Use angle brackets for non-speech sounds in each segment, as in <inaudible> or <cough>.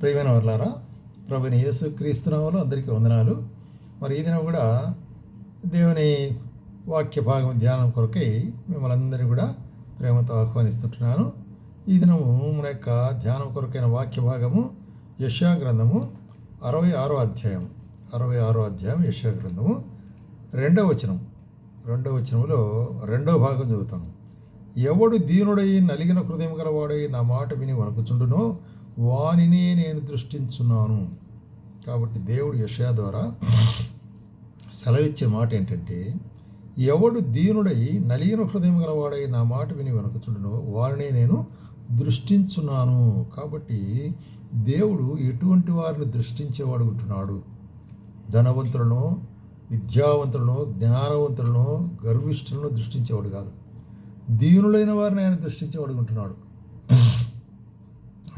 ప్రియమైన వర్లారా ప్రభుని యేసు క్రీస్తునామలు అందరికీ వందనాలు. మరి ఈ దినం కూడా దేవుని వాక్య భాగం ధ్యానం కొరకై మిమ్మల్ని అందరినీ కూడా ప్రేమతో ఆహ్వానిస్తుంటున్నాను. ఈ దినము మన యొక్క ధ్యానం కొరకైన వాక్య భాగము యశా గ్రంథము అరవై ఆరో అధ్యాయం. అరవై ఆరో అధ్యాయం యశా గ్రంథము రెండవ వచనం. రెండవ వచనంలో రెండవ భాగం చదువుతాను ఎవడు దీనుడై నలిగిన హృదయం గలవాడై నా మాట విని వణకుచుండునో వారినే నేను దృష్టించున్నాను. కాబట్టి దేవుడు యషయా ద్వారా సెలవిచ్చే మాట ఏంటంటే ఎవడు దీనుడై నలిగిన హృదయం గలవాడై నా మాట విని వెనుకచుండునో వారినే నేను దృష్టించున్నాను. కాబట్టి దేవుడు ఎటువంటి వారిని దృష్టించేవాడు ఉంటున్నాడు? ధనవంతులను విద్యావంతులను జ్ఞానవంతులను గర్విష్ఠులను దృష్టించేవాడు కాదు. దీనులైన వారిని ఆయన దృష్టించేవాడు ఉంటున్నాడు.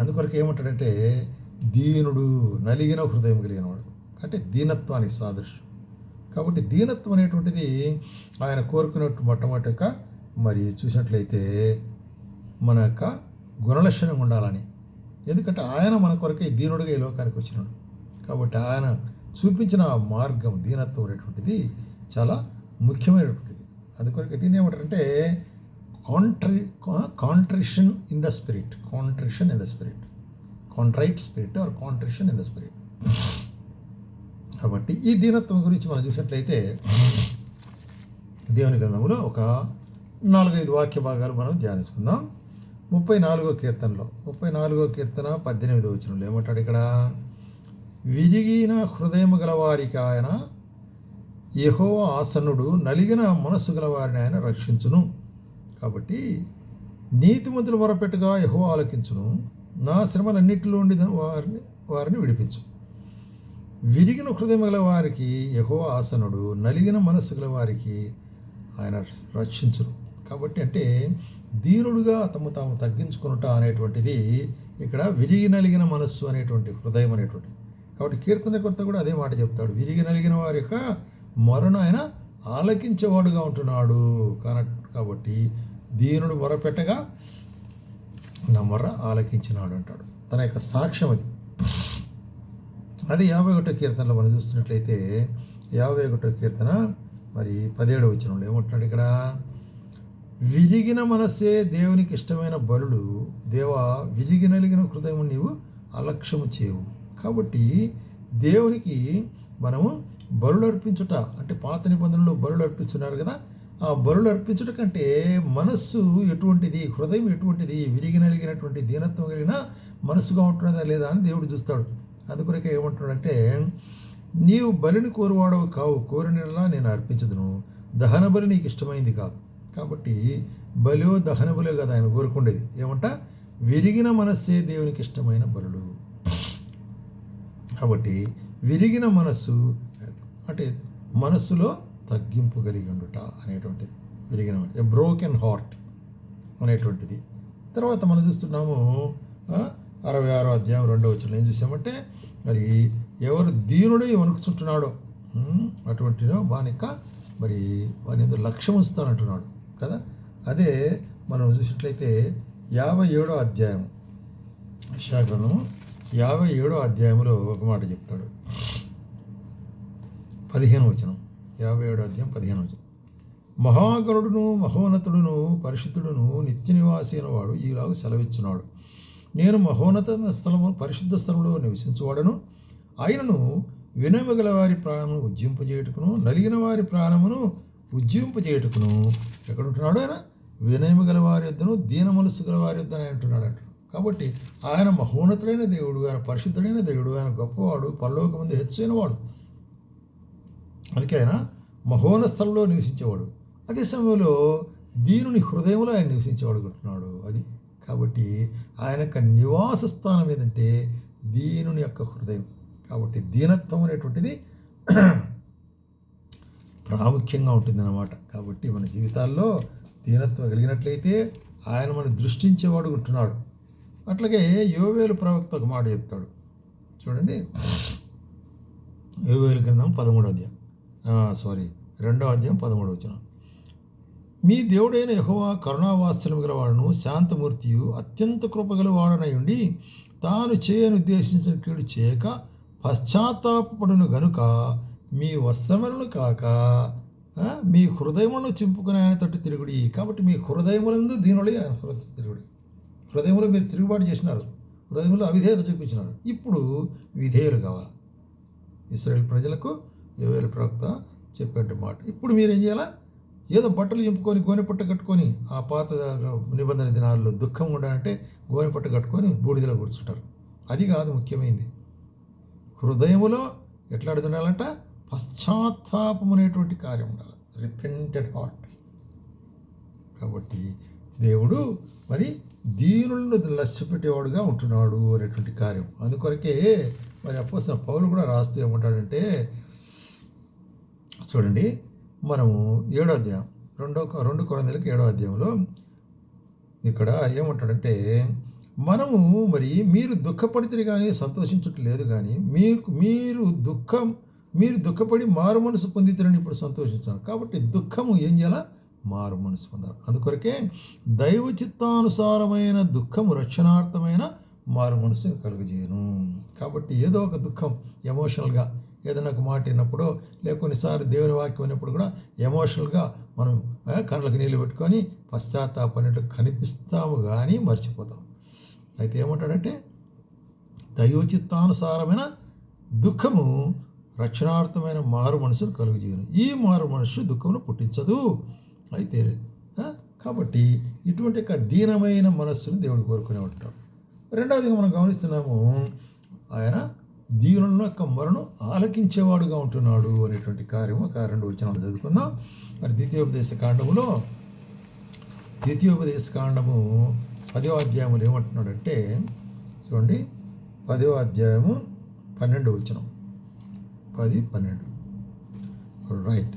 అందుకొరకు ఏమంటాడంటే దీనుడు నలిగిన హృదయం కలిగినవాడు. అంటే దీనత్వానికి సాదృశ్యం. కాబట్టి దీనత్వం అనేటువంటిది ఆయన కోరుకున్నట్టు మొట్టమొదటిగా మరి చూసినట్లయితే మన యొక్క గుణలక్షణం ఉండాలని. ఎందుకంటే ఆయన మన కొరకే దీనుడిగా ఈ లోకానికి వచ్చినాడు. కాబట్టి ఆయన చూపించిన మార్గం దీనత్వం అనేటువంటిది చాలా ముఖ్యమైనటువంటిది. అందుకొరకు దీన్ని ఏమంటారంటే contri contrition in the spirit contrition in the spirit contrite spirit or contrition in the spirit కాబట్టి ఈ దీనత్వం గురించి మనం చూసినట్లయితే దేవుని గ్రంథంలో ఒక నాలుగైదు వాక్య భాగాలు మనం ధ్యానించుకుందాం. ముప్పై నాలుగో కీర్తనలో ముప్పై నాలుగో కీర్తన పద్దెనిమిది వచనంలో ఏమంటాడు ఇక్కడ? విరిగిన హృదయం గలవారికి ఆయన యహో ఆసనుడు నలిగిన మనస్సు గలవారిని ఆయన రక్షించును. కాబట్టి నీతిమంతుల మొరపెట్టుగా యహో ఆలకించును. నా శ్రమలన్నిటిలో ఉండి వారిని వారిని విడిపించు. విరిగిన హృదయం గల వారికి యహో ఆసనుడు నలిగిన మనస్సు గల వారికి ఆయన రక్షించును. కాబట్టి అంటే దీనుడుగా తమ తాము తగ్గించుకునుట అనేటువంటిది ఇక్కడ విరిగి నలిగిన మనస్సు అనేటువంటి హృదయం అనేటువంటిది. కాబట్టి కీర్తనకర్త కూడా అదే మాట చెప్తాడు. విరిగి నలిగిన వారి యొక్క మరణ ఆయన ఆలకించేవాడుగా ఉంటున్నాడు. కాబట్టి దీనుడు మొరపెట్టగా నా మొర్ర ఆలకించినాడు అంటాడు. తన యొక్క సాక్ష్యం అది. అది యాభై ఒకటో కీర్తనలో మనం చూస్తున్నట్లయితే యాభై ఒకటో కీర్తన మరి పదిహేడు వచ్చిన ఏమంటున్నాడు ఇక్కడ? విరిగిన మనసే దేవునికి ఇష్టమైన బలుడు దేవా విరిగినలిగిన హృదయం నీవు అలక్ష్యము చేయవు. కాబట్టి దేవునికి మనము బరులు అర్పించుట అంటే పాత నిబంధనలు బరులు అర్పించున్నారు కదా ఆ బరులు అర్పించడం కంటే మనస్సు ఎటువంటిది హృదయం ఎటువంటిది విరిగినలిగినటువంటి దీనత్వం కలిగిన మనస్సుగా ఉంటున్నదా లేదా అని దేవుడు చూస్తాడు. అందుకొరకే ఏమంటున్నాడంటే నీవు బలిని కోరువాడవు కావు కోరినలా నేను అర్పించదును. దహన బలి నీకు ఇష్టమైంది కాదు. కాబట్టి బలో దహన బలో కదా ఆయన కోరుకుండేది. ఏమంట? విరిగిన మనస్సే దేవునికి ఇష్టమైన బలుడు కాబట్టి విరిగిన మనస్సు అంటే మనస్సులో తగ్గింపు కలిగి ఉండుట అనేటువంటిది జరిగిన ఏ బ్రోకెన్ హార్ట్ అనేటువంటిది. తర్వాత మనం చూస్తున్నాము అరవై ఆరో అధ్యాయం రెండో వచ్చిన ఏం చూసామంటే మరి ఎవరు దీనుడై వణుకుచుంటున్నాడో అటువంటి వానిక మరి వాని ఎందుకు లక్ష్యం ఉంచుతానంటున్నాడు కదా? అదే మనం చూసినట్లయితే యాభై ఏడో అధ్యాయం శాగ్రంథము యాభై ఏడో అధ్యాయంలో ఒక మాట చెప్తాడు. పదిహేను వచనం. యాభై ఏడు అధ్యాయం పదిహేను వచ్చింది మహాగరుడును మహోన్నతుడును పరిశుద్ధుడును నిత్య నివాసి అయినవాడు ఈలాగు సెలవిచ్చున్నాడు. నేను మహోన్నత స్థలము పరిశుద్ధ స్థలంలో నివసించువాడను. ఆయనను వినమగల వారి ప్రాణమును ఉజ్జింపజేయటకును నలిగిన వారి ప్రాణమును ఉజ్జింపజేయటకును ఎక్కడుంటున్నాడు ఆయన? వినయము గల వారి యొద్దను దీన మనస్సు గల వారి యొద్దని అంటున్నాడు. అంటాడు కాబట్టి ఆయన మహోన్నతుడైన దేవుడు ఆయన పరిశుద్ధుడైన దేవుడు ఆయన గొప్పవాడు పరలోక ముందు హెచ్చైన వాడు అందుకే ఆయన నివసించేవాడు. అదే సమయంలో దీనుని హృదయంలో ఆయన నివసించేవాడుకుంటున్నాడు అది. కాబట్టి ఆయన యొక్క నివాస స్థానం ఏదంటే దీనుని యొక్క హృదయం. కాబట్టి దీనత్వం అనేటువంటిది <clears throat> ప్రాముఖ్యంగా ఉంటుందన్నమాట. కాబట్టి మన జీవితాల్లో దీనత్వం కలిగినట్లయితే ఆయన మనం దృష్టించేవాడు ఉంటున్నాడు అట్లాగే యోవేలు ప్రవక్త ఒక మాట చెప్తాడు. చూడండి. యోవేలు గ్రంథం పదమూడో అధ్యాయం. సారీ రెండో అధ్యాయం పదమూడు వచ్చిన మీ దేవుడైన యహోవా కరుణావాత్సల్యం గలవాడును శాంతమూర్తియు అత్యంత కృపగలవాడనై ఉండి తాను చేయని ఉద్దేశించిన కీడు చేయక పశ్చాత్తాపడును గనుక మీ వస్త్రములను కాక మీ హృదయములను చింపుకుని ఆయన తట్టు తిరుగుడి. కాబట్టి మీ హృదయములందు దీనిలో ఆయన హృదయ తిరుగుడి. హృదయంలో మీరు తిరుగుబాటు చేసినారు. హృదయంలో అవిధేయత చూపించినారు. ఇప్పుడు విధేయులు కావాలి? ఇస్రాయేల్ ప్రజలకు యోవేలు ప్రవక్త చెప్పే మాట. ఇప్పుడు మీరు ఏం చేయాలా? ఏదో బట్టలు చెప్పుకొని గోనె పట్ట కట్టుకొని ఆ పాత నిబంధన దినాల్లో దుఃఖం ఉండాలంటే గోనె పట్ట కట్టుకొని బూడిదలో కూర్చుంటారు. అది కాదు ముఖ్యమైనది హృదయములో ఎట్లా అడుగుతుండాలంట పశ్చాత్తాపం అనేటువంటి కార్యం ఉండాలి. రిపెంటెడ్ హార్ట్ కాబట్టి దేవుడు మరి దీనులను లక్ష్యపెట్టేవాడుగా ఉంటున్నాడు అనేటువంటి కార్యం. అందుకొరకే మరి అప్పసిన పౌరులు కూడా రాస్తూ ఏమంటాడంటే చూడండి. మనము ఏడో అధ్యాయం రెండో రెండు కొరందలకి ఏడో అధ్యాయంలో ఇక్కడ ఏమంటాడంటే మనము మరి మీరు దుఃఖపడితే కానీ సంతోషించటం లేదు కానీ మీకు మీరు దుఃఖం మీరు దుఃఖపడి మారు మనసు పొందితేనని ఇప్పుడు సంతోషించాను. కాబట్టి దుఃఖము ఏం చేయాలా? మారు మనసు పొందాలి. అందుకొరకే దైవ చిత్తానుసారమైన దుఃఖము రక్షణార్థమైన మారు మనసు కలుగజేయను. కాబట్టి ఏదో ఒక దుఃఖం ఎమోషనల్గా ఏదైనా ఒక మాట విన్నప్పుడు లేక కొన్నిసార్లు దేవుని వాక్యం అయినప్పుడు కూడా ఎమోషనల్గా మనం కళ్ళకి నీళ్ళు పెట్టుకొని పశ్చాత్తాపడినట్టు కనిపిస్తాము కానీ మర్చిపోతాం. అయితే ఏమంటాడంటే దైవచిత్తానుసారమైన దుఃఖము రక్షణార్థమైన మారు మనసును కలుగజేయను. ఈ మారు మనసు దుఃఖమును పుట్టించదు. అయితే కాబట్టి ఇటువంటి యొక్క దీనమైన మనస్సును దేవుడు కోరుకునే ఉంటాడు రెండవదిగా మనం గమనిస్తున్నాము ఆయన దీనుల యొక్క మరణం ఆలకించేవాడుగా ఉంటున్నాడు అనేటువంటి కార్యము ఒక రెండు వచనాలు చదువుకుందాం. మరి ద్వితీయోపదేశ కాండములో ద్వితీయోపదేశ కాండము పదో అధ్యాయములు ఏమంటున్నాడంటే చూడండి పదో అధ్యాయము పన్నెండు వచనం. పది పన్నెండు. రైట్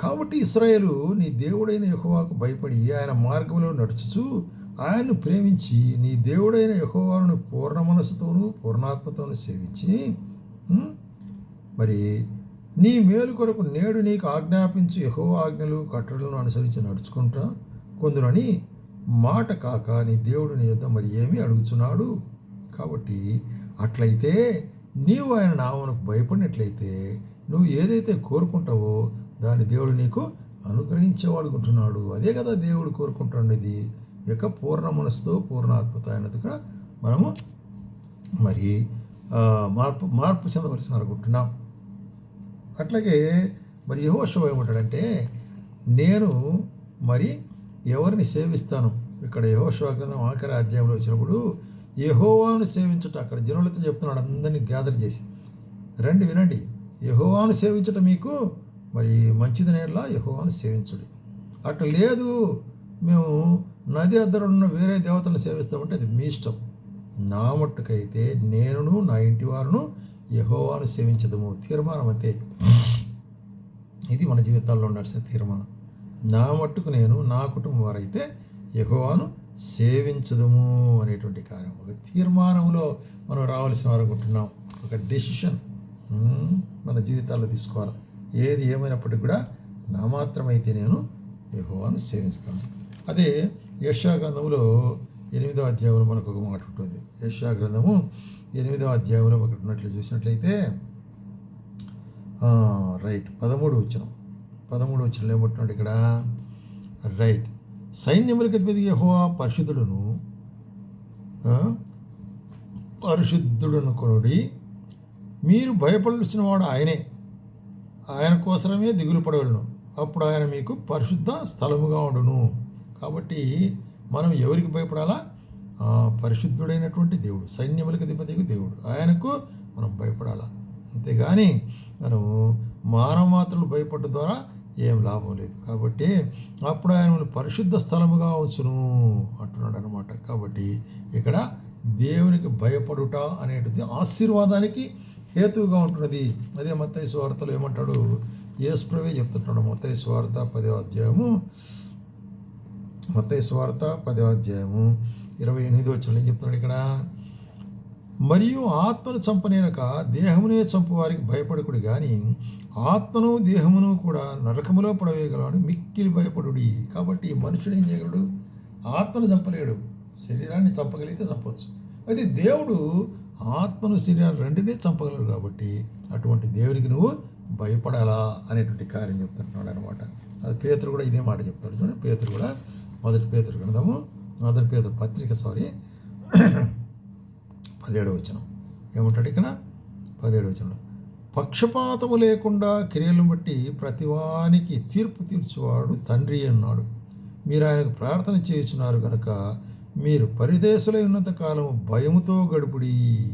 కాబట్టి ఇస్రాయేలు నీ దేవుడైన యెహోవాకు భయపడి ఆయన మార్గంలో నడుచుచు ఆయన్ను ప్రేమించి నీ దేవుడైన యహోవాను పూర్ణ మనసుతోనూ పూర్ణాత్మతోనూ సేవించి మరి నీ మేలు కొరకు నేడు నీకు ఆజ్ఞాపించు యహో ఆజ్ఞలు కట్టడలను అనుసరించి నడుచుకుంటా కొందరని మాట కాక నీ దేవుడు నీ యొద్ద మరి ఏమీ అడుగుచున్నాడు? కాబట్టి అట్లయితే నీవు ఆయన నామనకు భయపడినట్లయితే నువ్వు ఏదైతే కోరుకుంటావో దాన్ని దేవుడు నీకు అనుగ్రహించేవాడుకుంటున్నాడు అదే కదా దేవుడు కోరుకుంటున్నది. యొక్క పూర్ణ మనస్సుతో పూర్ణాత్మత అయినదిగా మనము మరి మార్పు మార్పు చెందవలసి అనుకుంటున్నాం. అట్లాగే మరి యహోశివ ఏమంటాడంటే నేను మరి ఎవరిని సేవిస్తాను? ఇక్కడ యహోశివ గ్రంథం ఆఖరి అధ్యాయంలో వచ్చినప్పుడు యహోవాను సేవించుట అక్కడ జనులతో చెప్తున్నాడు అందరినీ గ్యాదర్ చేసి. రండి వినండి యహోవాను సేవించుట మీకు మరి మంచిది నేలా యహోవాను సేవించుడి. అట్లా లేదు మేము నది అద్దరున్న వేరే దేవతలను సేవిస్తామంటే అది మీ ఇష్టం. నా మట్టుకైతే నేనును నా ఇంటి వారును యహోవాను సేవించదము. తీర్మానం అంతే. ఇది మన జీవితాల్లో ఉండాల్సిన తీర్మానం. నా మట్టుకు నేను నా కుటుంబం వారైతే యహోవాను సేవించదము అనేటువంటి కార్యం. ఒక తీర్మానంలో మనం రావాల్సిన వారు అనుకుంటున్నాం. ఒక డెసిషన్ మన జీవితాల్లో తీసుకోవాలి. ఏది ఏమైనప్పటికీ కూడా నా మాత్రమైతే నేను యహోవాను సేవిస్తాను. అదే యశా గ్రంథంలో ఎనిమిదో అధ్యాయంలో మనకు ఒక మాట ఉంటుంది. యశా గ్రంథము ఎనిమిదో అధ్యాయంలో ఒకటి ఉన్నట్లు చూసినట్లయితే రైట్. పదమూడు వచ్చిన పదమూడు వచ్చిన ఏమంటున్నాడు ఇక్కడ? రైట్. సైన్యములకు అధిపతి యెహోవా పరిశుద్ధుడును పరిశుద్ధుడును కొనుడి. మీరు భయపడాల్సిన వాడు ఆయనే. ఆయన కోసమే దిగులు పడవలను. అప్పుడు ఆయన మీకు పరిశుద్ధ స్థలముగా ఉండును. కాబట్టి మనం ఎవరికి భయపడాలా? పరిశుద్ధుడైనటువంటి దేవుడు సైన్యములకు అధిపతికి దేవుడు. ఆయనకు మనం భయపడాలా? అంతేగాని మనము మానవ మాత్రలు భయపడ్డ ద్వారా ఏం లాభం లేదు. కాబట్టి అప్పుడు ఆయన పరిశుద్ధ స్థలముగా ఉంచును అంటున్నాడు అనమాట కాబట్టి ఇక్కడ దేవునికి భయపడుట అనేటిది ఆశీర్వాదానికి హేతువుగా ఉంటున్నది. అదే మత్తయి స్వార్థలో ఏమంటాడు? యేసుప్రవే చెప్తుంటాడు. మత్తయి స్వార్థ పదే అధ్యాయము మత్తయి స్వార్థ పదవ అధ్యాయము ఇరవై ఎనిమిది వచ్చిన ఏం చెప్తున్నాడు ఇక్కడ? మరియు ఆత్మను చంపనేనక దేహమునే చంపు వారికి భయపడకుడు కానీ ఆత్మను దేహమును కూడా నరకములో పడవేయగలవాడు మిక్కిలి భయపడుడి. కాబట్టి మనుషుడు ఏం చేయగలడు? ఆత్మను చంపలేడు. శరీరాన్ని చంపగలిగితే చంపవచ్చు అది దేవుడు ఆత్మను శరీరాన్ని రెండినే చంపగలరు కాబట్టి అటువంటి దేవునికి నువ్వు భయపడాలా? అనేటువంటి కార్యం చెప్తుంటున్నాడు అనమాట అది పేతురు కూడా ఇదే మాట చెప్తాడు. చూడండి పేతురు కూడా మొదటి పేతురు గ్రంథము మొదటి పేదరు పత్రిక సారీ పదిహేడు వచనం. ఏమంటాడు ఇక్కడ? పదిహేడు వచనంలో. పక్షపాతము లేకుండా క్రియలను బట్టి ప్రతివానికి తీర్పు తీర్చువాడు తండ్రి అన్నాడు. మీరు ఆయనకు ప్రార్థన చేస్తున్నారు కనుక మీరు పరిదేశులై ఉన్నంత కాలము భయముతో గడుపుడి.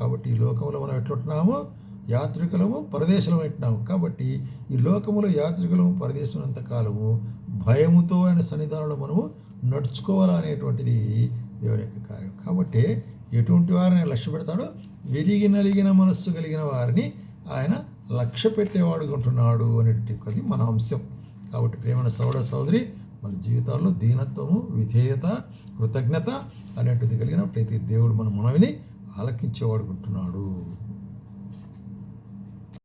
కాబట్టి ఈ లోకంలో మనం ఎట్లుంటున్నామో యాత్రికులము పరదేశులం ఉంటున్నాము. కాబట్టి ఈ లోకములో యాత్రికులము పరదేశులంత కాలము భయముతో ఆయన సన్నిధానంలో మనము నడుచుకోవాలనేటువంటిది దేవుని యొక్క కార్యం. కాబట్టి ఎటువంటి వారిని లక్ష్య పెడతాడో విరిగి నలిగిన మనస్సు కలిగిన వారిని ఆయన లక్ష్య పెట్టేవాడుకుంటున్నాడు అనేటువంటి మన అంశం. కాబట్టి ప్రేమైన సౌడ సోదరి మన జీవితాల్లో దీనత్వము విధేయత కృతజ్ఞత అనేటిది కలిగినట్లయితే దేవుడు మన మనవిని ఆలకించేవాడుకుంటున్నాడు